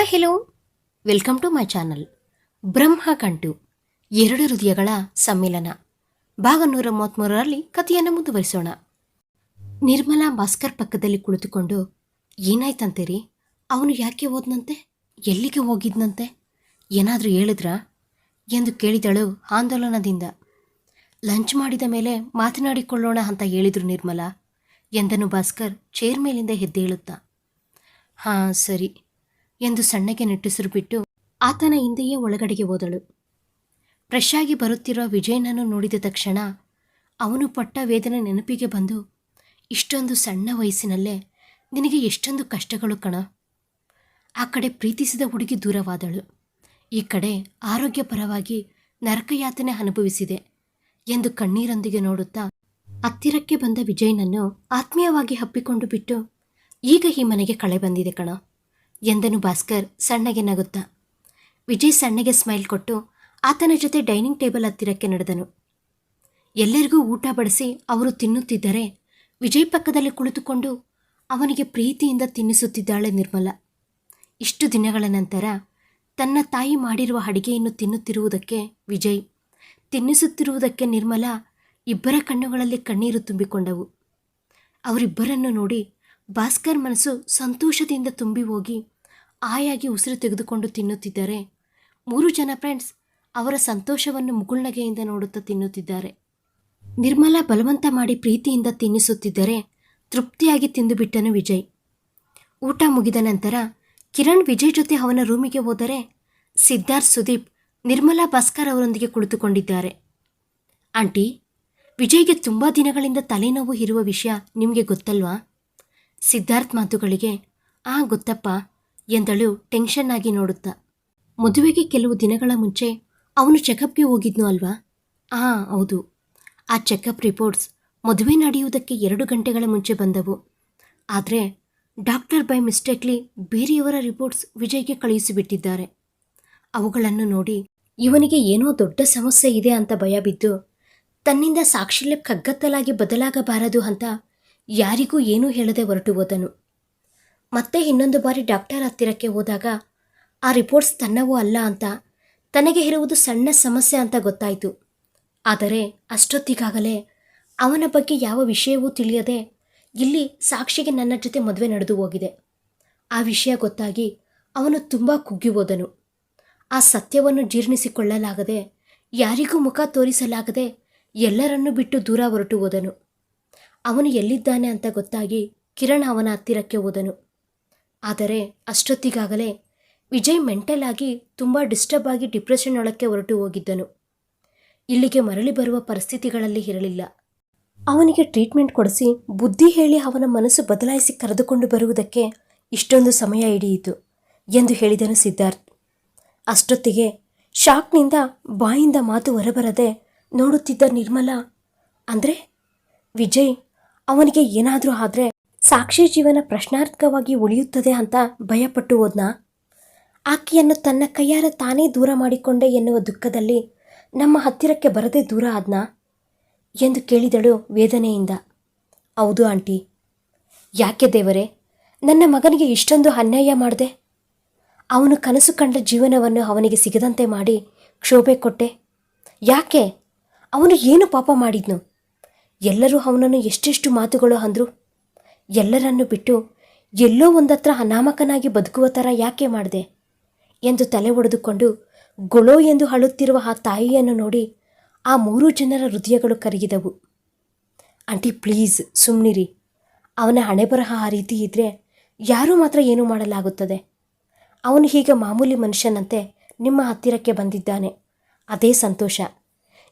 Hi hello welcome to my channel Brahma Gantu, ಎರಡು ಹೃದಯಗಳ ಸಮ್ಮಿಲನ. ಭಾಗ ನೂರ ಮೂವತ್ತ್ಮೂರರಲ್ಲಿ ಕಥೆಯನ್ನು ಮುಂದುವರಿಸೋಣ. ನಿರ್ಮಲಾ ಭಾಸ್ಕರ್ ಪಕ್ಕದಲ್ಲಿ ಕುಳಿತುಕೊಂಡು, ಏನಾಯ್ತಂತೀರಿ? ಅವನು ಯಾಕೆ ಓದ್ನಂತೆ? ಎಲ್ಲಿಗೆ ಹೋಗಿದ್ನಂತೆ? ಏನಾದರೂ ಹೇಳಿದ್ರಾ? ಎಂದು ಕೇಳಿದಳು ಆಂದೋಲನದಿಂದ. ಲಂಚ್ ಮಾಡಿದ ಮೇಲೆ ಮಾತನಾಡಿಕೊಳ್ಳೋಣ ಅಂತ ಹೇಳಿದರು ನಿರ್ಮಲಾ, ಎಂದನು ಭಾಸ್ಕರ್ ಚೇರ್ ಮೇಲಿಂದ ಹೆದ್ದೇಳುತ್ತಾ ಹಾಂ, ಸರಿ. ಎಂದು ಸಣ್ಣಗೆ ನಿಟ್ಟುಸಿರು ಬಿಟ್ಟು ಆತನ ಹಿಂದೆಯೇ ಒಳಗಡೆಗೆ ಹೋದಳು. ಫ್ರೆಶ್ ಆಗಿ ಬರುತ್ತಿರುವ ವಿಜಯನನ್ನು ನೋಡಿದ ತಕ್ಷಣ ಅವನು ಪಟ್ಟ ವೇದನೆ ನೆನಪಿಗೆ ಬಂದು, ಇಷ್ಟೊಂದು ಸಣ್ಣ ವಯಸ್ಸಿನಲ್ಲೇ ನಿನಗೆ ಎಷ್ಟೊಂದು ಕಷ್ಟಗಳು ಕಣ. ಆ ಕಡೆ ಪ್ರೀತಿಸಿದ ಹುಡುಗಿ ದೂರವಾದಳು. ಈ ಕಡೆ ಆರೋಗ್ಯಪರವಾಗಿ ನರಕಯಾತನೆ ಅನುಭವಿಸಿದೆ ಎಂದು ಕಣ್ಣೀರೊಂದಿಗೆ ನೋಡುತ್ತಾ ಹತ್ತಿರಕ್ಕೆ ಬಂದ ವಿಜಯನನ್ನು ಆತ್ಮೀಯವಾಗಿ ಹಪ್ಪಿಕೊಂಡು ಬಿಟ್ಟು ಈಗ ಈ ಮನೆಗೆ ಕಳೆ ಬಂದಿದೆ ಕಣ. ಎಂದನು ಭಾಸ್ಕರ್ ಸಣ್ಣಗೆ ನಗುತ್ತಾ. ವಿಜಯ್ ಸಣ್ಣಗೆ ಸ್ಮೈಲ್ ಕೊಟ್ಟು ಆತನ ಜೊತೆ ಡೈನಿಂಗ್ ಟೇಬಲ್ ಹತ್ತಿರಕ್ಕೆ ನಡೆದನು. ಎಲ್ಲರಿಗೂ ಊಟ ಬಡಿಸಿ ಅವರು ತಿನ್ನುತ್ತಿದ್ದರೆ ವಿಜಯ್ ಪಕ್ಕದಲ್ಲಿ ಕುಳಿತುಕೊಂಡು ಅವನಿಗೆ ಪ್ರೀತಿಯಿಂದ ತಿನ್ನಿಸುತ್ತಿದ್ದಾಳೆ ನಿರ್ಮಲ. ಇಷ್ಟು ದಿನಗಳ ನಂತರ ತನ್ನ ತಾಯಿ ಮಾಡಿರುವ ಅಡಿಗೆಯನ್ನು ತಿನ್ನುತ್ತಿರುವುದಕ್ಕೆ ವಿಜಯ್, ತಿನ್ನಿಸುತ್ತಿರುವುದಕ್ಕೆ ನಿರ್ಮಲ ಇಬ್ಬರ ಕಣ್ಣುಗಳಲ್ಲಿ ಕಣ್ಣೀರು ತುಂಬಿಕೊಂಡವು. ಅವರಿಬ್ಬರನ್ನು ನೋಡಿ ಭಾಸ್ಕರ್ ಮನಸ್ಸು ಸಂತೋಷದಿಂದ ತುಂಬಿ ಹೋಗಿ ಆಯಾಗಿ ಉಸಿರು ತೆಗೆದುಕೊಂಡು ತಿನ್ನುತ್ತಿದ್ದಾರೆ, ಮೂರು ಜನ ಫ್ರೆಂಡ್ಸ್ ಅವರ ಸಂತೋಷವನ್ನು ಮುಗುಳ್ನಗೆಯಿಂದ ನೋಡುತ್ತಾ ತಿನ್ನುತ್ತಿದ್ದಾರೆ. ನಿರ್ಮಲಾ ಬಲವಂತ ಮಾಡಿ ಪ್ರೀತಿಯಿಂದ ತಿನ್ನಿಸುತ್ತಿದ್ದರೆ ತೃಪ್ತಿಯಾಗಿ ತಿಂದುಬಿಟ್ಟನು ವಿಜಯ್. ಊಟ ಮುಗಿದ ನಂತರ ಕಿರಣ್ ವಿಜಯ್ ಜೊತೆ ಅವನ ರೂಮಿಗೆ ಹೋದರೆ ಸಿದ್ಧಾರ್ಥ್, ಸುದೀಪ್, ನಿರ್ಮಲಾ, ಭಾಸ್ಕರ್ ಅವರೊಂದಿಗೆ ಕುಳಿತುಕೊಂಡಿದ್ದಾರೆ. ಆಂಟಿ, ವಿಜಯ್ಗೆ ತುಂಬ ದಿನಗಳಿಂದ ತಲೆನೋವು ಇರುವ ವಿಷಯ ನಿಮಗೆ ಗೊತ್ತಲ್ವಾ? ಸಿದ್ಧಾರ್ಥ್ ಮಾತುಗಳಿಗೆ, ಆ, ಗೊತ್ತಪ್ಪ ಎಂದಳು ಟೆನ್ಷನ್ ಆಗಿ ನೋಡುತ್ತಾ. ಮದುವೆಗೆ ಕೆಲವು ದಿನಗಳ ಮುಂಚೆ ಅವನು ಚೆಕಪ್ಗೆ ಹೋಗಿದ್ನು ಅಲ್ವಾ? ಆ, ಹೌದು. ಆ ಚೆಕಪ್ ರಿಪೋರ್ಟ್ಸ್ ಮದುವೆ ನಡೆಯುವುದಕ್ಕೆ ಎರಡು ಗಂಟೆಗಳ ಮುಂಚೆ ಬಂದವು. ಆದರೆ ಡಾಕ್ಟರ್ ಬೈ ಮಿಸ್ಟೇಕ್ಲಿ ಬೇರೆಯವರ ರಿಪೋರ್ಟ್ಸ್ ವಿಜಯ್ಗೆ ಕಳುಹಿಸಿಬಿಟ್ಟಿದ್ದಾರೆ. ಅವುಗಳನ್ನು ನೋಡಿ ಇವನಿಗೆ ಏನೋ ದೊಡ್ಡ ಸಮಸ್ಯೆ ಇದೆ ಅಂತ ಭಯ ಬಿದ್ದು ತನ್ನಿಂದ ಸಾಕ್ಷಿಲೆ ಕಗ್ಗತ್ತಲಾಗಿ ಬದಲಾಗಬಾರದು ಅಂತ ಯಾರಿಗೂ ಏನೂ ಹೇಳದೆ ಹೊರಟು ಹೋದನು. ಮತ್ತೆ ಇನ್ನೊಂದು ಬಾರಿ ಡಾಕ್ಟರ್ ಹತ್ತಿರಕ್ಕೆ ಹೋದಾಗ, ಆ ರಿಪೋರ್ಟ್ಸ್ ತನ್ನವೂ ಅಲ್ಲ ಅಂತ, ತನಗೆ ಇರುವುದು ಸಣ್ಣ ಸಮಸ್ಯೆ ಅಂತ ಗೊತ್ತಾಯಿತು. ಆದರೆ ಅಷ್ಟೊತ್ತಿಗಾಗಲೇ ಅವನ ಬಗ್ಗೆ ಯಾವ ವಿಷಯವೂ ತಿಳಿಯದೆ ಇಲ್ಲಿ ಸಾಕ್ಷಿಗೆ ನನ್ನ ಜೊತೆ ಮದುವೆ ನಡೆದು ಹೋಗಿದೆ. ಆ ವಿಷಯ ಗೊತ್ತಾಗಿ ಅವನು ತುಂಬ ಕುಗ್ಗಿ ಹೋದನು. ಆ ಸತ್ಯವನ್ನು ಜೀರ್ಣಿಸಿಕೊಳ್ಳಲಾಗದೆ, ಯಾರಿಗೂ ಮುಖ ತೋರಿಸಲಾಗದೆ ಎಲ್ಲರನ್ನೂ ಬಿಟ್ಟು ದೂರ ಹೊರಟು ಹೋದನು. ಅವನು ಎಲ್ಲಿದ್ದಾನೆ ಅಂತ ಗೊತ್ತಾಗಿ ಕಿರಣ್ ಅವನ ಹತ್ತಿರಕ್ಕೆ ಹೋದನು. ಆದರೆ ಅಷ್ಟೊತ್ತಿಗಾಗಲೇ ವಿಜಯ್ ಮೆಂಟಲ್ ಆಗಿ ತುಂಬ ಡಿಸ್ಟರ್ಬ್ ಆಗಿ ಡಿಪ್ರೆಷನ್ ಒಳಕ್ಕೆ ಹೊರಟು ಹೋಗಿದ್ದನು. ಇಲ್ಲಿಗೆ ಮರಳಿ ಬರುವ ಪರಿಸ್ಥಿತಿಗಳಲ್ಲಿ ಇರಲಿಲ್ಲ. ಅವನಿಗೆ ಟ್ರೀಟ್ಮೆಂಟ್ ಕೊಡಿಸಿ ಬುದ್ಧಿ ಹೇಳಿ ಅವನ ಮನಸ್ಸು ಬದಲಾಯಿಸಿ ಕರೆದುಕೊಂಡು ಬರುವುದಕ್ಕೆ ಇಷ್ಟೊಂದು ಸಮಯ ಹಿಡಿಯಿತು ಎಂದು ಹೇಳಿದನು ಸಿದ್ಧಾರ್ಥ್. ಅಷ್ಟೊತ್ತಿಗೆ ಶಾಕ್ನಿಂದ ಬಾಯಿಂದ ಮಾತು ಹೊರಬರದೆ ನೋಡುತ್ತಿದ್ದ ನಿರ್ಮಲ, ಅಂದರೆ ವಿಜಯ್, ಅವನಿಗೆ ಏನಾದರೂ ಆದರೆ ಸಾಕ್ಷಿ ಜೀವನ ಪ್ರಶ್ನಾರ್ಥಕವಾಗಿ ಉಳಿಯುತ್ತದೆ ಅಂತ ಭಯಪಟ್ಟು ಹೋದ್ನಾ? ಆಕೆಯನ್ನು ತನ್ನ ಕೈಯಾರ ತಾನೇ ದೂರ ಮಾಡಿಕೊಂಡೆ ಎನ್ನುವ ದುಃಖದಲ್ಲಿ ನಮ್ಮ ಹತ್ತಿರಕ್ಕೆ ಬರದೇ ದೂರ ಆದ್ನಾ? ಎಂದು ಕೇಳಿದಳು ವೇದನೆಯಿಂದ. ಹೌದು ಆಂಟಿ. ಯಾಕೆ ದೇವರೇ, ನನ್ನ ಮಗನಿಗೆ ಇಷ್ಟೊಂದು ಅನ್ಯಾಯ ಮಾಡಿದೆ? ಅವನು ಕನಸು ಕಂಡ ಜೀವನವನ್ನು ಅವನಿಗೆ ಸಿಗದಂತೆ ಮಾಡಿ ಕ್ಷೋಭೆ ಕೊಟ್ಟೆ. ಯಾಕೆ? ಅವನು ಏನು ಪಾಪ ಮಾಡಿದ್ನು? ಎಲ್ಲರೂ ಅವನನ್ನು ಎಷ್ಟೆಷ್ಟು ಮಾತುಗಳು ಅಂದರು. ಎಲ್ಲರನ್ನು ಬಿಟ್ಟು ಎಲ್ಲೋ ಒಂದತ್ರ ಅನಾಮಕನಾಗಿ ಬದುಕುವ ಥರ ಯಾಕೆ ಮಾಡಿದೆ? ಎಂದು ತಲೆ ಒಡೆದುಕೊಂಡು ಗೊಳೋ ಎಂದು ಅಳುತ್ತಿರುವ ಆ ತಾಯಿಯನ್ನು ನೋಡಿ ಆ ಮೂರು ಜನರ ಹೃದಯಗಳು ಕರಗಿದವು. ಆಂಟಿ, ಪ್ಲೀಸ್ ಸುಮ್ಮನಿರಿ ಅವನ ಹಣೆಬರಹ ಆ ರೀತಿ ಇದ್ದರೆ ಯಾರೂ ಮಾತ್ರ ಏನೂ ಮಾಡಲಾಗುತ್ತದೆ. ಅವನು ಹೀಗೆ ಮಾಮೂಲಿ ಮನುಷ್ಯನಂತೆ ನಿಮ್ಮ ಹತ್ತಿರಕ್ಕೆ ಬಂದಿದ್ದಾನೆ. ಅದೇ ಸಂತೋಷ.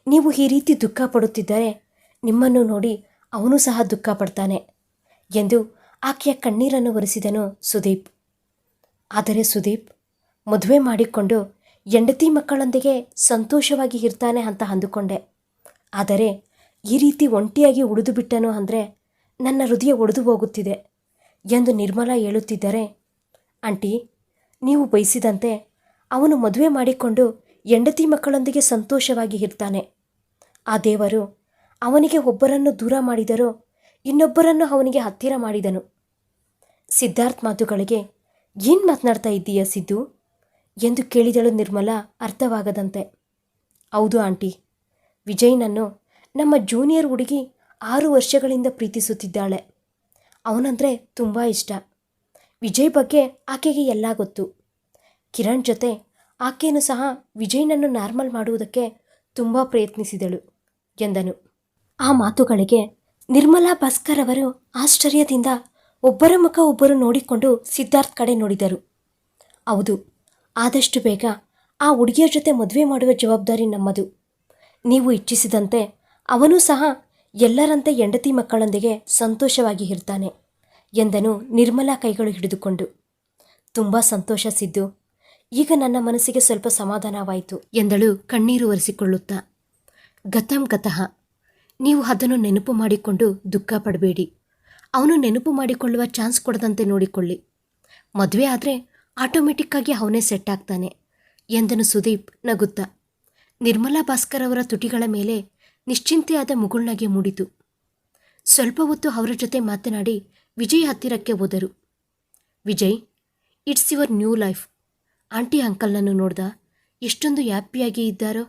ನೀವು ಈ ರೀತಿ ದುಃಖ ಪಡುತ್ತಿದ್ದರೆ ನಿಮ್ಮನ್ನು ನೋಡಿ ಅವನು ಸಹ ದುಃಖ ಪಡ್ತಾನೆ. ಎಂದು ಆಕೆಯ ಕಣ್ಣೀರನ್ನು ಒರೆಸಿದನು ಸುದೀಪ್. ಆದರೆ ಸುದೀಪ್, ಮದುವೆ ಮಾಡಿಕೊಂಡು ಹೆಂಡತಿ ಮಕ್ಕಳೊಂದಿಗೆ ಸಂತೋಷವಾಗಿ ಇರ್ತಾನೆ ಅಂತ ಅಂದುಕೊಂಡೆ. ಆದರೆ ಈ ರೀತಿ ಒಂಟಿಯಾಗಿ ಉಳಿದು ಬಿಟ್ಟನು ಅಂದರೆ ನನ್ನ ಹೃದಯ ಒಡೆದು ಹೋಗುತ್ತಿದೆ ಎಂದು ನಿರ್ಮಲಾ ಹೇಳುತ್ತಿದ್ದರೆ, ಆಂಟಿ, ನೀವು ಬಯಸಿದಂತೆ ಅವನು ಮದುವೆ ಮಾಡಿಕೊಂಡು ಹೆಂಡತಿ ಮಕ್ಕಳೊಂದಿಗೆ ಸಂತೋಷವಾಗಿ ಇರ್ತಾನೆ. ಆ ದೇವರು ಅವನಿಗೆ ಒಬ್ಬರನ್ನು ದೂರ ಮಾಡಿದರೋ ಇನ್ನೊಬ್ಬರನ್ನು ಅವನಿಗೆ ಹತ್ತಿರ ಮಾಡಿದನು. ಸಿದ್ಧಾರ್ಥ್ ಮಾತುಗಳಿಗೆ, ಏನು ಮಾತನಾಡ್ತಾ ಇದ್ದೀಯ ಸಿದ್ದು? ಎಂದು ಕೇಳಿದಳು ನಿರ್ಮಲ ಅರ್ಥವಾಗದಂತೆ. ಹೌದು ಆಂಟಿ. ವಿಜಯ್ನನ್ನು ನಮ್ಮ ಜೂನಿಯರ್ ಹುಡುಗಿ ಆರು ವರ್ಷಗಳಿಂದ ಪ್ರೀತಿಸುತ್ತಿದ್ದಾಳೆ. ಅವನಂದರೆ ತುಂಬ ಇಷ್ಟ. ವಿಜಯ್ ಬಗ್ಗೆ ಆಕೆಗೆ ಎಲ್ಲ ಗೊತ್ತು. ಕಿರಣ್ ಜೊತೆ ಆಕೆಯನ್ನು ಸಹ ವಿಜಯ್ನನ್ನು ನಾರ್ಮಲ್ ಮಾಡುವುದಕ್ಕೆ ತುಂಬ ಪ್ರಯತ್ನಿಸಿದಳು, ಎಂದನು. ಆ ಮಾತುಗಳಿಗೆ ನಿರ್ಮಲಾ ಭಾಸ್ಕರ್ ಅವರು ಆಶ್ಚರ್ಯದಿಂದ ಒಬ್ಬರ ಮುಖ ಒಬ್ಬರು ನೋಡಿಕೊಂಡು ಸಿದ್ಧಾರ್ಥ್ ಕಡೆ ನೋಡಿದರು. ಹೌದು, ಆದಷ್ಟು ಬೇಗ ಆ ಹುಡುಗಿಯ ಜೊತೆ ಮದುವೆ ಮಾಡುವ ಜವಾಬ್ದಾರಿ ನಮ್ಮದು. ನೀವು ಇಚ್ಛಿಸಿದಂತೆ ಅವನು ಸಹ ಎಲ್ಲರಂತೆ ಹೆಂಡತಿ ಮಕ್ಕಳೊಂದಿಗೆ ಸಂತೋಷವಾಗಿ ಇರ್ತಾನೆ ಎಂದನು ನಿರ್ಮಲಾ ಕೈಗಳು ಹಿಡಿದುಕೊಂಡು. ತುಂಬ ಸಂತೋಷ ಸಿದ್ದು, ಈಗ ನನ್ನ ಮನಸ್ಸಿಗೆ ಸ್ವಲ್ಪ ಸಮಾಧಾನವಾಯಿತು ಎಂದಳು ಕಣ್ಣೀರು ಒರೆಸಿಕೊಳ್ಳುತ್ತಾ. ಗತಂ ಗತಃ ನೀವು ಅದನ್ನು ನೆನಪು ಮಾಡಿಕೊಂಡು ದುಃಖ ಪಡಬೇಡಿ. ಅವನು ನೆನಪು ಮಾಡಿಕೊಳ್ಳುವ ಚಾನ್ಸ್ ಕೊಡದಂತೆ ನೋಡಿಕೊಳ್ಳಿ. ಮದುವೆ ಆದರೆ ಆಟೋಮೆಟಿಕ್ಕಾಗಿ ಅವನೇ ಸೆಟ್ ಆಗ್ತಾನೆ ಎಂದನು ಸುದೀಪ್ ನಗುತ್ತಾ. ನಿರ್ಮಲಾ ಭಾಸ್ಕರ್ ಅವರ ತುಟಿಗಳ ಮೇಲೆ ನಿಶ್ಚಿಂತೆಯಾದ ಮುಗುಳ್ನಗೆ ಮೂಡಿತು. ಸ್ವಲ್ಪ ಹೊತ್ತು ಅವರ ಜೊತೆ ಮಾತನಾಡಿ ವಿಜಯ್ ಹತ್ತಿರಕ್ಕೆ ಹೋದರು. Vijay, it's your new life. Aunty ಅಂಕಲ್ನನ್ನು ನೋಡ್ದ. ಎಷ್ಟೊಂದು ಹ್ಯಾಪಿಯಾಗಿ ಇದ್ದಾರೋ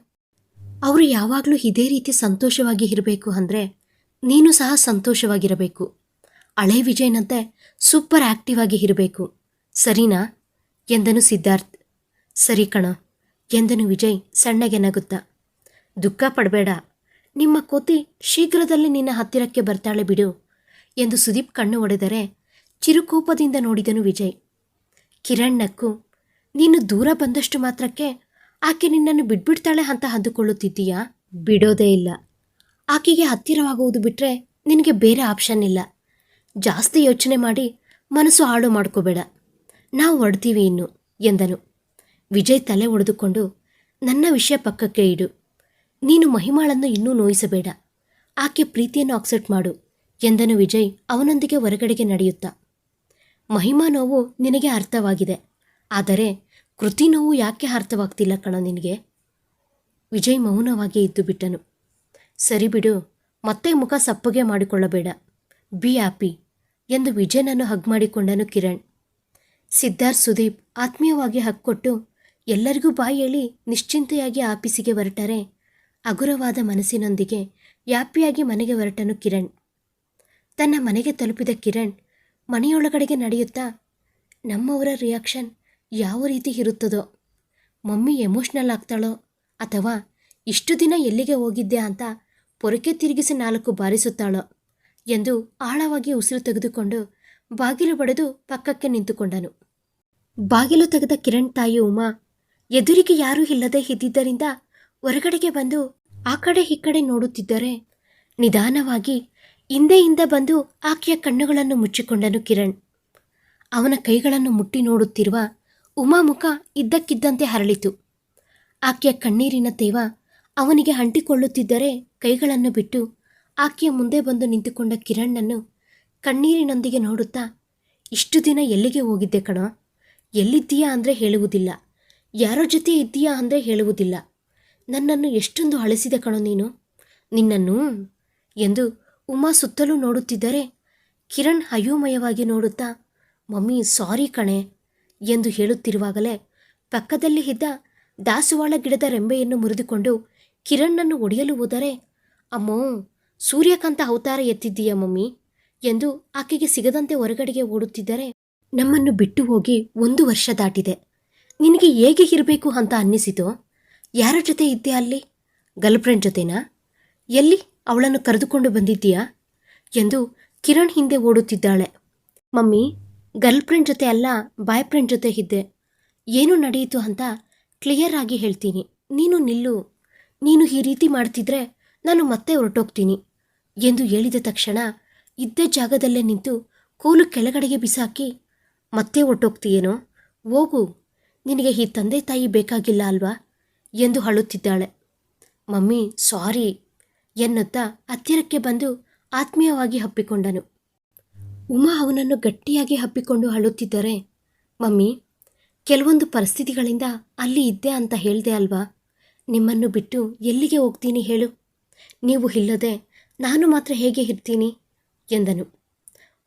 ಅವರು ಯಾವಾಗಲೂ ಇದೇ ರೀತಿ ಸಂತೋಷವಾಗಿ ಇರಬೇಕು ಅಂದರೆ ನೀನು ಸಹ ಸಂತೋಷವಾಗಿರಬೇಕು. ಹಳೆ ವಿಜಯ್ನಂತೆ ಸೂಪರ್ ಆಕ್ಟಿವ್ ಆಗಿ ಇರಬೇಕು. ಸರಿನಾ? ಎಂದನು ಸಿದ್ಧಾರ್ಥ್. ಸರಿ ಕಣ, ಎಂದನು ವಿಜಯ್ ಸಣ್ಣಗೆ ನಗುತ್ತಾ. ದುಃಖ ಪಡಬೇಡ. ನಿಮ್ಮ ಕೋತಿ ಶೀಘ್ರದಲ್ಲಿ ನಿನ್ನ ಹತ್ತಿರಕ್ಕೆ ಬರ್ತಾಳೆ ಬಿಡು ಎಂದು ಸುದೀಪ್ ಕಣ್ಣು ಒಡೆದರೆ ಚಿರುಕೋಪದಿಂದ ನೋಡಿದನು ವಿಜಯ್. ಕಿರಣ್ ನಕ್ಕು, ನೀನು ದೂರ ಬಂದಷ್ಟು ಮಾತ್ರಕ್ಕೆ ಆಕೆ ನಿನ್ನನ್ನು ಬಿಟ್ಬಿಡ್ತಾಳೆ ಅಂತ ಅಂದುಕೊಳ್ಳುತ್ತಿದ್ದೀಯಾ? ಬಿಡೋದೇ ಇಲ್ಲ. ಆಕೆಗೆ ಹತ್ತಿರವಾಗುವುದು ಬಿಟ್ಟರೆ ನಿನಗೆ ಬೇರೆ ಆಪ್ಷನ್ ಇಲ್ಲ. ಜಾಸ್ತಿ ಯೋಚನೆ ಮಾಡಿ ಮನಸ್ಸು ಹಾಳು ಮಾಡ್ಕೋಬೇಡ. ನಾವು ಹೊಡ್ತೀವಿ ಇನ್ನು, ಎಂದನು. ವಿಜಯ್ ತಲೆ ಒಡೆದುಕೊಂಡು, ನನ್ನ ವಿಷಯ ಪಕ್ಕಕ್ಕೆ ಇಡು. ನೀನು ಮಹಿಮಾಳನ್ನು ಇನ್ನೂ ನೋಯಿಸಬೇಡ. ಆಕೆ ಪ್ರೀತಿಯನ್ನು ಅಕ್ಸೆಪ್ಟ್ ಮಾಡು, ಎಂದನು ವಿಜಯ್ ಅವನೊಂದಿಗೆ ಹೊರಗಡೆಗೆ ನಡೆಯುತ್ತಾ. ಮಹಿಮಾ ನೋವು ನಿನಗೆ ಅರ್ಥವಾಗಿದೆ. ಆದರೆ ಕೃತಿ ನೋವು ಯಾಕೆ ಅರ್ಥವಾಗ್ತಿಲ್ಲ ಕಣ ನಿನಗೆ? ವಿಜಯ್ ಮೌನವಾಗಿ ಇದ್ದು ಬಿಟ್ಟನು. ಸರಿ ಬಿಡು, ಮತ್ತೆ ಮುಖ ಸಪ್ಪಗೆ ಮಾಡಿಕೊಳ್ಳಬೇಡ. ಬಿ ಹ್ಯಾಪಿ ಎಂದು ವಿಜಯನನ್ನು ಹಗ್ ಮಾಡಿಕೊಂಡನು ಕಿರಣ್. ಸಿದ್ಧಾರ್ಥ್, ಸುದೀಪ್ ಆತ್ಮೀಯವಾಗಿ ಹಕ್ಕೊಟ್ಟು ಎಲ್ಲರಿಗೂ ಬಾಯಿ ಹೇಳಿ ನಿಶ್ಚಿಂತೆಯಾಗಿ ಆಫೀಸಿಗೆ ಹೊರಟರೆ. ಹಗುರವಾದ ಮನಸ್ಸಿನೊಂದಿಗೆ ಯಾಪಿಯಾಗಿ ಮನೆಗೆ ಹೊರಟನು ಕಿರಣ್. ತನ್ನ ಮನೆಗೆ ತಲುಪಿದ ಕಿರಣ್ ಮನೆಯೊಳಗಡೆಗೆ ನಡೆಯುತ್ತಾ, ನಮ್ಮವರ ರಿಯಾಕ್ಷನ್ ಯಾವ ರೀತಿ ಇರುತ್ತದೋ? ಮಮ್ಮಿ ಎಮೋಷ್ನಲ್ ಆಗ್ತಾಳೋ? ಅಥವಾ ಇಷ್ಟು ದಿನ ಎಲ್ಲಿಗೆ ಹೋಗಿದ್ದೆ ಅಂತ ಪೊರಕೆ ತಿರುಗಿಸಿ ನಾಲ್ಕು ಬಾರಿಸುತ್ತಾಳೋ ಎಂದು ಆಳವಾಗಿ ಉಸಿರು ತೆಗೆದುಕೊಂಡು ಬಾಗಿಲು ಬಡಿದು ಪಕ್ಕಕ್ಕೆ ನಿಂತುಕೊಂಡನು. ಬಾಗಿಲು ತೆಗೆದ ಕಿರಣ್ ತಾಯಿ ಉಮಾ, ಎದುರಿಗೆ ಯಾರೂ ಇಲ್ಲದೆ ಇದ್ದಿದ್ದರಿಂದ ಹೊರಗಡೆಗೆ ಬಂದು ಆ ಕಡೆ ಈ ಕಡೆ ನೋಡುತ್ತಿದ್ದರೆ? ನಿಧಾನವಾಗಿ ಹಿಂದೆ ಹಿಂದೆ ಬಂದು ಆಕೆಯ ಕಣ್ಣುಗಳನ್ನು ಮುಚ್ಚಿಕೊಂಡನು ಕಿರಣ್. ಅವನ ಕೈಗಳನ್ನು ಮುಟ್ಟಿ ನೋಡುತ್ತಿರುವ ಉಮಾ ಮುಖ ಇದ್ದಕ್ಕಿದ್ದಂತೆ ಹರಳಿತು. ಆಕೆಯ ಕಣ್ಣೀರಿನ ತೇವ ಅವನಿಗೆ ಅಂಟಿಕೊಳ್ಳುತ್ತಿದ್ದರೆ ಕೈಗಳನ್ನು ಬಿಟ್ಟು ಆಕೆಯ ಮುಂದೆ ಬಂದು ನಿಂತುಕೊಂಡ ಕಿರಣ್ಣನ್ನು ಕಣ್ಣೀರಿನೊಂದಿಗೆ ನೋಡುತ್ತಾ, ಇಷ್ಟು ದಿನ ಎಲ್ಲಿಗೆ ಹೋಗಿದ್ದೆ ಕಣೋ? ಎಲ್ಲಿದ್ದೀಯಾ ಅಂದರೆ ಹೇಳುವುದಿಲ್ಲ. ಯಾರೋ ಜೊತೆ ಇದ್ದೀಯಾ ಅಂದರೆ ಹೇಳುವುದಿಲ್ಲ. ನನ್ನನ್ನು ಎಷ್ಟೊಂದು ಅಳಿಸಿದೆ ಕಣೋ ನೀನು. ನಿನ್ನನ್ನು? ಎಂದು ಉಮಾ ಸುತ್ತಲೂ ನೋಡುತ್ತಿದ್ದರೆ ಕಿರಣ್ ಅಯೋಮಯವಾಗಿ ನೋಡುತ್ತಾ, ಮಮ್ಮಿ ಸಾರಿ ಕಣೆ ಎಂದು ಹೇಳುತ್ತಿರುವಾಗಲೇ ಪಕ್ಕದಲ್ಲಿ ಇದ್ದ ದಾಸವಾಳ ಗಿಡದ ರೆಂಬೆಯನ್ನು ಮುರಿದುಕೊಂಡು ಕಿರಣ್ಣನ್ನು ಒಡೆಯಲು ಹೋದರೆ, ಅಮ್ಮೋ, ಸೂರ್ಯಕಾಂತ ಅವತಾರ ಎತ್ತಿದ್ದೀಯ ಮಮ್ಮಿ? ಎಂದು ಆಕೆಗೆ ಸಿಗದಂತೆ ಹೊರಗಡೆಗೆ ಓಡುತ್ತಿದ್ದರೆ ನಮ್ಮನ್ನು ಬಿಟ್ಟು ಹೋಗಿ ಒಂದು ವರ್ಷ ದಾಟಿದೆ. ನಿನಗೆ ಹೇಗೆ ಇರಬೇಕು ಅಂತ ಅನ್ನಿಸಿತು? ಯಾರ ಜೊತೆ ಇದ್ದೆ ಅಲ್ಲಿ? ಗರ್ಲ್ಫ್ರೆಂಡ್ ಜೊತೆನಾ? ಎಲ್ಲಿ ಅವಳನ್ನು ಕರೆದುಕೊಂಡು ಬಂದಿದ್ದೀಯಾ? ಎಂದು ಕಿರಣ್ ಹಿಂದೆ ಓಡುತ್ತಿದ್ದಾಳೆ. ಮಮ್ಮಿ ಗರ್ಲ್ಫ್ರೆಂಡ್ ಜೊತೆ ಅಲ್ಲ ಬಾಯ್ ಫ್ರೆಂಡ್ ಜೊತೆ ಇದ್ದೆ. ಏನು ನಡೆಯಿತು ಅಂತ ಕ್ಲಿಯರ್ ಆಗಿ ಹೇಳ್ತೀನಿ. ನೀನು ನಿಲ್ಲು. ನೀನು ಈ ರೀತಿ ಮಾಡ್ತಿದ್ರೆ ನಾನು ಮತ್ತೆ ಹೊರಟೋಗ್ತೀನಿ ಎಂದು ಹೇಳಿದ ತಕ್ಷಣ ಇದ್ದ ಜಾಗದಲ್ಲೇ ನಿಂತು ಕೋಲು ಕೆಳಗಡೆಗೆ ಬಿಸಾಕಿ, ಮತ್ತೆ ಹೊರಟೋಗ್ತೀಯೇನೋ? ಹೋಗು. ನಿನಗೆ ಈ ತಂದೆ ತಾಯಿ ಬೇಕಾಗಿಲ್ಲ ಅಲ್ವಾ? ಎಂದು ಅಳುತ್ತಿದ್ದಾಳೆ. ಮಮ್ಮಿ, ಸಾರಿ ಎನ್ನುತ್ತಾ ಹತ್ತಿರಕ್ಕೆ ಬಂದು ಆತ್ಮೀಯವಾಗಿ ಹಪ್ಪಿಕೊಂಡನು ಉಮಾ ಅವನನ್ನು ಗಟ್ಟಿಯಾಗಿ ಹಬ್ಬಿಕೊಂಡು ಅಳುತ್ತಿದ್ದರೆ, ಮಮ್ಮಿ, ಕೆಲವೊಂದು ಪರಿಸ್ಥಿತಿಗಳಿಂದ ಅಲ್ಲಿ ಇದ್ದೆ ಅಂತ ಹೇಳಿದೆ ಅಲ್ವಾ? ನಿಮ್ಮನ್ನು ಬಿಟ್ಟು ಎಲ್ಲಿಗೆ ಹೋಗ್ತೀನಿ ಹೇಳು. ನೀವು ಇಲ್ಲದೆ ನಾನು ಮಾತ್ರ ಹೇಗೆ ಇರ್ತೀನಿ? ಎಂದನು.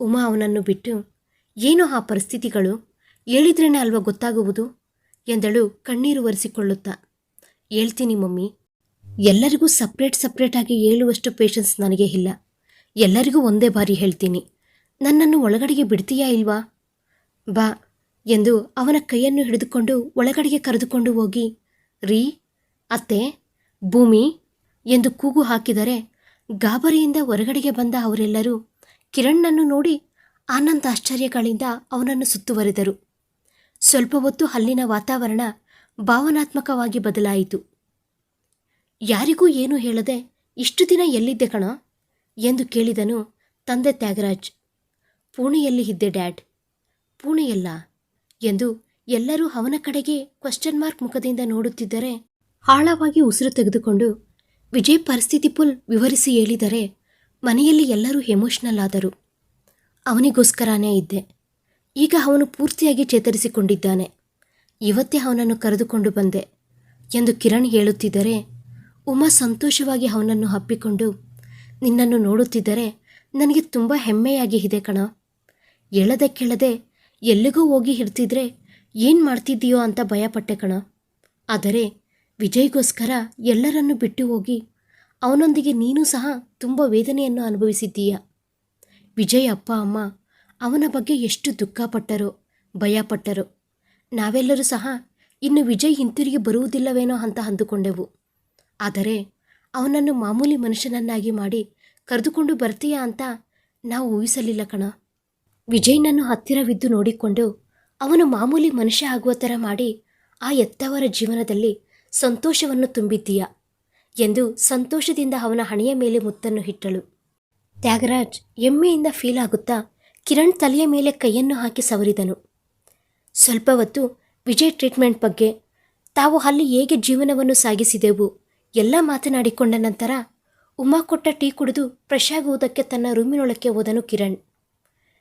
ಉಮಾ ಅವನನ್ನು ಬಿಟ್ಟು, ಏನು ಆ ಪರಿಸ್ಥಿತಿಗಳು? ಹೇಳಿದ್ರೇನೆ ಅಲ್ವಾ ಗೊತ್ತಾಗುವುದು? ಎಂದಳು ಕಣ್ಣೀರು ಒರೆಸಿಕೊಳ್ಳುತ್ತಾ ಹೇಳ್ತೀನಿ ಮಮ್ಮಿ, ಎಲ್ಲರಿಗೂ ಸಪ್ರೇಟ್ ಸಪ್ರೇಟಾಗಿ ಹೇಳುವಷ್ಟು ಪೇಷನ್ಸ್ ನನಗೆ ಇಲ್ಲ. ಎಲ್ಲರಿಗೂ ಒಂದೇ ಬಾರಿ ಹೇಳ್ತೀನಿ. ನನ್ನನ್ನು ಒಳಗಡೆಗೆ ಬಿಡ್ತೀಯಾ ಇಲ್ವಾ? ಬಾ ಎಂದು ಅವನ ಕೈಯನ್ನು ಹಿಡಿದುಕೊಂಡು ಒಳಗಡೆಗೆ ಕರೆದುಕೊಂಡು ಹೋಗಿ, ರೀ, ಅತ್ತೆ, ಭೂಮಿ ಎಂದು ಕೂಗು ಹಾಕಿದರೆ ಗಾಬರಿಯಿಂದ ಹೊರಗಡೆಗೆ ಬಂದ ಅವರೆಲ್ಲರೂ ಕಿರಣ್ಣನ್ನು ನೋಡಿ ಆನಂದ ಆಶ್ಚರ್ಯಗಳಿಂದ ಅವನನ್ನು ಸುತ್ತುವರೆದರು. ಸ್ವಲ್ಪ ಹೊತ್ತು ಅಲ್ಲಿನ ವಾತಾವರಣ ಭಾವನಾತ್ಮಕವಾಗಿ ಬದಲಾಯಿತು. ಯಾರಿಗೂ ಏನೂ ಹೇಳದೆ, ಇಷ್ಟು ದಿನ ಎಲ್ಲಿದ್ದೆ ಕಣ? ಎಂದು ಕೇಳಿದನು ತಂದೆ ತ್ಯಾಗರಾಜ್. ಪುಣೆಯಲ್ಲಿ ಇದ್ದೆ, ಡ್ಯಾಡ್. ಪುಣೆಯಲ್ಲ? ಎಂದು ಎಲ್ಲರೂ ಅವನ ಕಡೆಗೆ ಕ್ವಶ್ಚನ್ ಮಾರ್ಕ್ ಮುಖದಿಂದ ನೋಡುತ್ತಿದ್ದರೆ ಆಳವಾಗಿ ಉಸಿರು ತೆಗೆದುಕೊಂಡು ವಿಜಯ್ ಪರಿಸ್ಥಿತಿ ಪುಲ್ ವಿವರಿಸಿ ಹೇಳಿದರೆ ಮನೆಯಲ್ಲಿ ಎಲ್ಲರೂ ಎಮೋಷನಲ್ ಆದರು. ಅವನಿಗೋಸ್ಕರನೇ ಇದ್ದೆ. ಈಗ ಅವನು ಪೂರ್ತಿಯಾಗಿ ಚೇತರಿಸಿಕೊಂಡಿದ್ದಾನೆ. ಇವತ್ತೇ ಅವನನ್ನು ಕರೆದುಕೊಂಡು ಬಂದೆ ಎಂದು ಕಿರಣ್ ಹೇಳುತ್ತಿದ್ದರೆ ಉಮಾ ಸಂತೋಷವಾಗಿ ಅವನನ್ನು ಹಪ್ಪಿಕೊಂಡು ನಿನ್ನನ್ನು ನೋಡುತ್ತಿದ್ದರೆ ನನಗೆ ತುಂಬ ಹೆಮ್ಮೆಯಾಗಿ ಇದೆ ಕಣ. ಎಳದೆ ಕೆಳದೆ ಎಲ್ಲಿಗೂ ಹೋಗಿ ಹಿಡ್ತಿದ್ರೆ ಏನು ಮಾಡ್ತಿದ್ದೀಯೋ ಅಂತ ಭಯಪಟ್ಟೆ ಕಣ. ಆದರೆ ವಿಜಯ್ಗೋಸ್ಕರ ಎಲ್ಲರನ್ನು ಬಿಟ್ಟು ಹೋಗಿ ಅವನೊಂದಿಗೆ ನೀನು ಸಹ ತುಂಬ ವೇದನೆಯನ್ನು ಅನುಭವಿಸಿದ್ದೀಯ. ವಿಜಯ್ ಅಪ್ಪ, ಅಮ್ಮ, ಅವನ ಬಗ್ಗೆ ಎಷ್ಟು ದುಃಖಪಟ್ಟರು ಭಯಪಟ್ಟರೋ ನಾವೆಲ್ಲರೂ ಸಹ ಇನ್ನು ವಿಜಯ್ ಹಿಂತಿರುಗಿ ಬರುವುದಿಲ್ಲವೇನೋ ಅಂತ ಅಂದುಕೊಂಡೆವು. ಆದರೆ ಅವನನ್ನು ಮಾಮೂಲಿ ಮನುಷ್ಯನನ್ನಾಗಿ ಮಾಡಿ ಕರೆದುಕೊಂಡು ಬರ್ತೀಯಾ ಅಂತ ನಾವು ಊಹಿಸಲಿಲ್ಲ ಕಣ. ವಿಜಯ್ನನ್ನು ಹತ್ತಿರವಿದ್ದು ನೋಡಿಕೊಂಡು ಅವನು ಮಾಮೂಲಿ ಮನುಷ್ಯ ಆಗುವ ಥರ ಮಾಡಿ ಆ ಎತ್ತವರ ಜೀವನದಲ್ಲಿ ಸಂತೋಷವನ್ನು ತುಂಬಿದ್ದೀಯ ಎಂದು ಸಂತೋಷದಿಂದ ಅವನ ಹಣೆಯ ಮೇಲೆ ಮುತ್ತನ್ನು ಇಟ್ಟಳು. ತ್ಯಾಗರಾಜ್ ಎಮ್ಮೆಯಿಂದ ಫೀಲ್ ಆಗುತ್ತಾ ಕಿರಣ್ ತಲೆಯ ಮೇಲೆ ಕೈಯನ್ನು ಹಾಕಿ ಸವರಿದನು. ಸ್ವಲ್ಪ ಹೊತ್ತು ವಿಜಯ್ ಟ್ರೀಟ್ಮೆಂಟ್ ಬಗ್ಗೆ ತಾವು ಅಲ್ಲಿ ಹೇಗೆ ಜೀವನವನ್ನು ಸಾಗಿಸಿದೆವು ಎಲ್ಲ ಮಾತನಾಡಿಕೊಂಡ ನಂತರ ಉಮಾ ಕೊಟ್ಟ ಟೀ ಕುಡಿದು ಫ್ರೆಶ್ ಆಗುವುದಕ್ಕೆ ತನ್ನ ರೂಮಿನೊಳಕ್ಕೆ ಹೋದನು ಕಿರಣ್.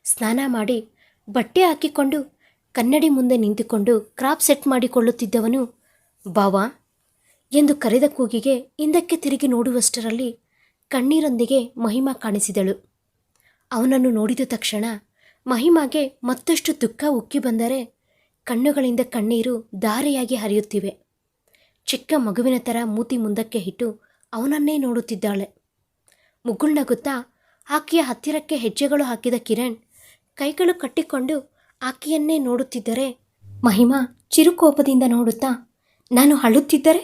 ಸ್ನಾನ ಮಾಡಿ ಬಟ್ಟೆ ಹಾಕಿಕೊಂಡು ಕನ್ನಡಿ ಮುಂದೆ ನಿಂತುಕೊಂಡು ಕ್ರಾಪ್ ಸೆಟ್ ಮಾಡಿಕೊಳ್ಳುತ್ತಿದ್ದವನು ಬಾವಾ ಎಂದು ಕರೆದ ಕೂಗಿಗೆ ಹಿಂದಕ್ಕೆ ತಿರುಗಿ ನೋಡುವಷ್ಟರಲ್ಲಿ ಕಣ್ಣೀರೊಂದಿಗೆ ಮಹಿಮಾ ಕಾಣಿಸಿದಳು. ಅವನನ್ನು ನೋಡಿದ ತಕ್ಷಣ ಮಹಿಮಾಗೆ ಮತ್ತಷ್ಟು ದುಃಖ ಉಕ್ಕಿ ಬಂದರೆ ಕಣ್ಣುಗಳಿಂದ ಕಣ್ಣೀರು ಧಾರೆಯಾಗಿ ಹರಿಯುತ್ತಿವೆ. ಚಿಕ್ಕ ಮಗುವಿನ ಥರ ಮೂತಿ ಮುಂದಕ್ಕೆ ಇಟ್ಟು ಅವನನ್ನೇ ನೋಡುತ್ತಿದ್ದಾಳೆ. ಮುಗುಳ್ನಗುತ್ತಾ ಆಕೆಯ ಹತ್ತಿರಕ್ಕೆ ಹೆಜ್ಜೆಗಳು ಹಾಕಿದ ಕಿರಣ್ ಕೈಗಳು ಕಟ್ಟಿಕೊಂಡು ಆಕೆಯನ್ನೇ ನೋಡುತ್ತಿದ್ದರೆ ಮಹಿಮಾ ಚಿರುಕೋಪದಿಂದ ನೋಡುತ್ತಾ, ನಾನು ಅಳುತ್ತಿದ್ದರೆ?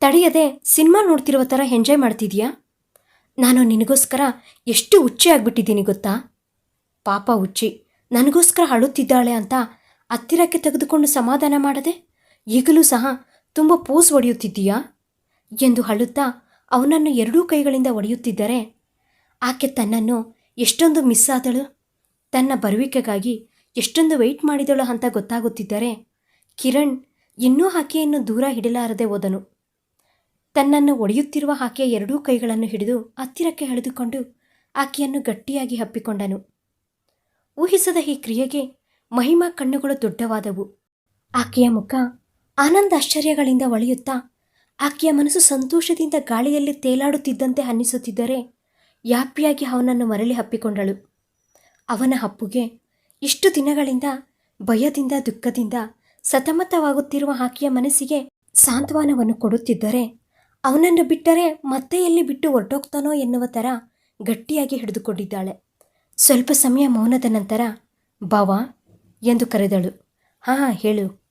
ತಡೆಯದೆ ಸಿನಿಮಾ ನೋಡ್ತಿರುವ ಥರ ಎಂಜಾಯ್ ಮಾಡ್ತಿದೀಯಾ? ನಾನು ನಿನಗೋಸ್ಕರ ಎಷ್ಟು ಹುಚ್ಚಿ ಆಗ್ಬಿಟ್ಟಿದ್ದೀನಿ ಗೊತ್ತಾ? ಪಾಪ ಹುಚ್ಚಿ, ನನಗೋಸ್ಕರ ಅಳುತ್ತಿದ್ದಾಳೆ ಅಂತ ಹತ್ತಿರಕ್ಕೆ ತೆಗೆದುಕೊಂಡು ಸಮಾಧಾನ ಮಾಡದೆ ಈಗಲೂ ಸಹ ತುಂಬ ಪೋಸ್ ಹೊಡೆಯುತ್ತಿದ್ದೀಯಾ? ಎಂದು ಅಳುತ್ತಾ ಅವನನ್ನು ಎರಡೂ ಕೈಗಳಿಂದ ಒಡೆಯುತ್ತಿದ್ದರೆ ಆಕೆ ತನ್ನನ್ನು ಎಷ್ಟೊಂದು ಮಿಸ್ ಆದಳು. ತನ್ನ ಬರುವಿಕೆಗಾಗಿ ಎಷ್ಟೊಂದು ವೆಯ್ಟ್ ಮಾಡಿದಳು ಅಂತ ಗೊತ್ತಾಗುತ್ತಿದ್ದರೆ ಕಿರಣ್ ಇನ್ನೂ ಆಕೆಯನ್ನು ದೂರ ಹಿಡಲಾರದೆ ಹೋದನು. ತನ್ನನ್ನು ಒಡೆಯುತ್ತಿರುವ ಆಕೆಯ ಎರಡೂ ಕೈಗಳನ್ನು ಹಿಡಿದು ಹತ್ತಿರಕ್ಕೆ ಎಳೆದುಕೊಂಡು ಆಕೆಯನ್ನು ಗಟ್ಟಿಯಾಗಿ ಹಪ್ಪಿಕೊಂಡನು ಊಹಿಸದ ಈ ಕ್ರಿಯೆಗೆ ಮಹಿಮಾ ಕಣ್ಣುಗಳು ದೊಡ್ಡವಾದವು. ಆಕೆಯ ಮುಖ ಆನಂದ ಆಶ್ಚರ್ಯಗಳಿಂದ ಒಳೆಯುತ್ತಾ ಆಕೆಯ ಮನಸ್ಸು ಸಂತೋಷದಿಂದ ಗಾಳಿಯಲ್ಲಿ ತೇಲಾಡುತ್ತಿದ್ದಂತೆ ಅನ್ನಿಸುತ್ತಿದ್ದರೆ ಯಾಪಿಯಾಗಿ ಅವನನ್ನು ಮರಳಿ ಹಪ್ಪಿಕೊಂಡಳು ಅವನ ಹಪ್ಪುಗೆ ಇಷ್ಟು ದಿನಗಳಿಂದ ಭಯದಿಂದ ದುಃಖದಿಂದ ಸತಮತವಾಗುತ್ತಿರುವ ಆಕೆಯ ಮನಸ್ಸಿಗೆ ಸಾಂತ್ವನವನ್ನು ಕೊಡುತ್ತಿದ್ದರೆ ಅವನನ್ನು ಬಿಟ್ಟರೆ ಮತ್ತೆ ಎಲ್ಲಿ ಬಿಟ್ಟು ಹೊರಟೋಗ್ತಾನೋ ಎನ್ನುವ ಥರ ಗಟ್ಟಿಯಾಗಿ ಹಿಡಿದುಕೊಂಡಿದ್ದಾಳೆ. ಸ್ವಲ್ಪ ಸಮಯ ಮೌನದ ನಂತರ ಭವ ಎಂದು ಕರೆದಳು. ಹಾಂ, ಹೇಳು.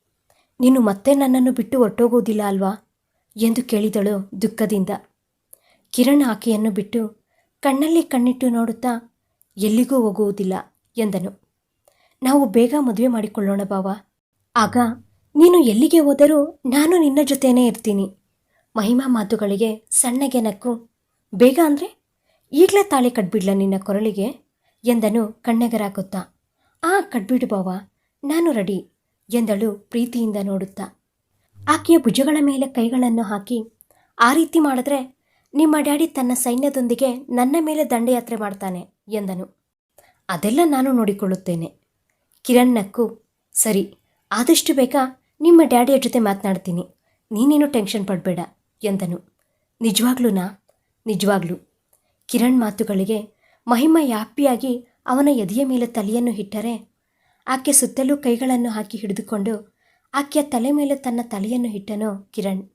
ನೀನು ಮತ್ತೆ ನನ್ನನ್ನು ಬಿಟ್ಟು ಹೊರಟೋಗೋದಿಲ್ಲ ಅಲ್ವಾ? ಎಂದು ಕೇಳಿದಳು ದುಃಖದಿಂದ. ಕಿರಣ್ ಆಕೆಯನ್ನು ಬಿಟ್ಟು ಕಣ್ಣಲ್ಲಿ ಕಣ್ಣಿಟ್ಟು ನೋಡುತ್ತಾ ಎಲ್ಲಿಗೂ ಹೋಗುವುದಿಲ್ಲ ಎಂದನು. ನಾವು ಬೇಗ ಮದುವೆ ಮಾಡಿಕೊಳ್ಳೋಣ ಬಾವ. ಆಗ ನೀನು ಎಲ್ಲಿಗೆ ಹೋದರೂ ನಾನು ನಿನ್ನ ಜೊತೆಯೇ ಇರ್ತೀನಿ. ಮಹಿಮಾ ಮಾತುಗಳಿಗೆ ಸಣ್ಣಗೆ ನಕ್ಕು, ಬೇಗ ಅಂದರೆ ಈಗಲೇ ತಾಳಿ ಕಟ್ಬಿಡ್ಲ ನಿನ್ನ ಕೊರಳಿಗೆ ಎಂದನು ಕಣ್ಣೆಗರಾಗುತ್ತಾ. ಆ, ಕಟ್ಬಿಡು ಬಾವ, ನಾನು ರೆಡಿ ಎಂದಳು ಪ್ರೀತಿಯಿಂದ ನೋಡುತ್ತಾ. ಆಕೆಯ ಭುಜಗಳ ಮೇಲೆ ಕೈಗಳನ್ನು ಹಾಕಿ ಆ ರೀತಿ ಮಾಡಿದ್ರೆ ನಿಮ್ಮ ಡ್ಯಾಡಿ ತನ್ನ ಸೈನ್ಯದೊಂದಿಗೆ ನನ್ನ ಮೇಲೆ ದಂಡಯಾತ್ರೆ ಮಾಡ್ತಾನೆ ಎಂದನು. ಅದೆಲ್ಲ ನಾನು ನೋಡಿಕೊಳ್ಳುತ್ತೇನೆ. ಕಿರಣ್ ನಕ್ಕು ಸರಿ, ಆದಷ್ಟು ಬೇಗ ನಿಮ್ಮ ಡ್ಯಾಡಿಯ ಜೊತೆ ಮಾತನಾಡ್ತೀನಿ. ನೀನೇನು ಟೆನ್ಷನ್ ಪಡಬೇಡ ಎಂದನು. ನಿಜವಾಗ್ಲೂನಾ ನಿಜವಾಗ್ಲೂ. ಕಿರಣ್ ಮಾತುಗಳಿಗೆ ಮಹಿಮ ಯಾಪಿಯಾಗಿ ಅವನ ಎದೆಯ ಮೇಲೆ ತಲೆಯನ್ನು ಇಟ್ಟರೆ ಆಕೆ ಸುತ್ತಲೂ ಕೈಗಳನ್ನು ಹಾಕಿ ಹಿಡಿದುಕೊಂಡು ಆಕೆಯ ತಲೆ ಮೇಲೆ ತನ್ನ ತಲೆಯನ್ನು ಇಟ್ಟನು ಕಿರಣ್.